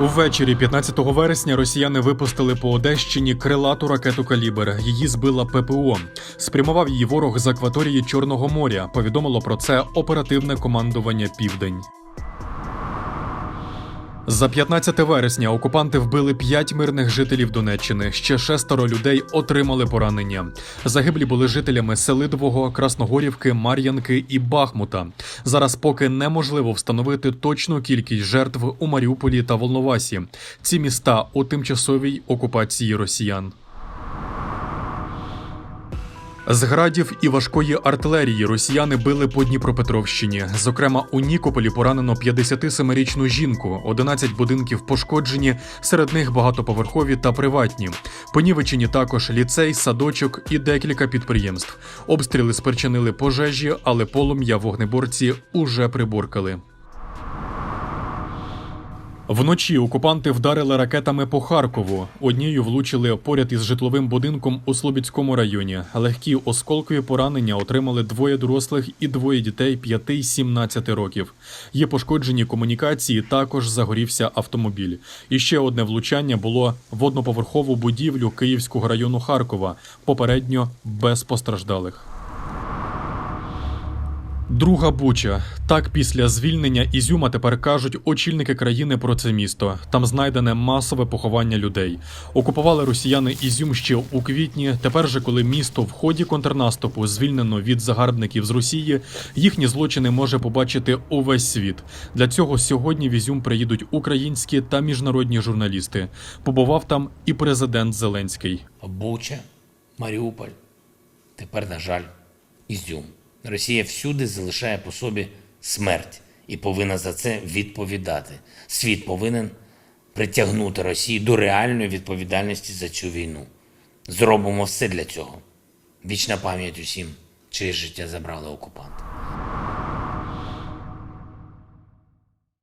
Увечері 15 вересня росіяни випустили по Одещині крилату ракету Калібр. Її збила ППО. Спрямував її ворог з акваторії Чорного моря. Повідомило про це оперативне командування Південь. За 15 вересня окупанти вбили 5 мирних жителів Донеччини. Ще шестеро людей отримали поранення. Загиблі були жителями Селидового, Красногорівки, Мар'янки і Бахмута. Зараз поки неможливо встановити точну кількість жертв у Маріуполі та Волновасі. Ці міста у тимчасовій окупації росіян. З градів і важкої артилерії росіяни били по Дніпропетровщині. Зокрема, у Нікополі поранено 57-річну жінку, 11 будинків пошкоджені, серед них багатоповерхові та приватні. Понівечені також ліцей, садочок і декілька підприємств. Обстріли спричинили пожежі, але полум'я вогнеборці уже приборкали. Вночі окупанти вдарили ракетами по Харкову. Однією влучили поряд із житловим будинком у Слобідському районі. Легкі осколкові поранення отримали двоє дорослих і двоє дітей 5 і 17 років. Є пошкоджені комунікації, також загорівся автомобіль. І ще одне влучання було в одноповерхову будівлю Київського району Харкова, попередньо без постраждалих. Друга Буча. Так після звільнення Ізюма тепер кажуть очільники країни про це місто. Там знайдене масове поховання людей. Окупували росіяни Ізюм ще у квітні. Тепер же, коли місто в ході контрнаступу звільнено від загарбників з Росії, їхні злочини може побачити увесь світ. Для цього сьогодні в Ізюм приїдуть українські та міжнародні журналісти. Побував там і президент Зеленський. Буча, Маріуполь, тепер, на жаль, Ізюм. Росія всюди залишає по собі смерть і повинна за це відповідати. Світ повинен притягнути Росію до реальної відповідальності за цю війну. Зробимо все для цього. Вічна пам'ять усім, чиє життя забрали окупанти.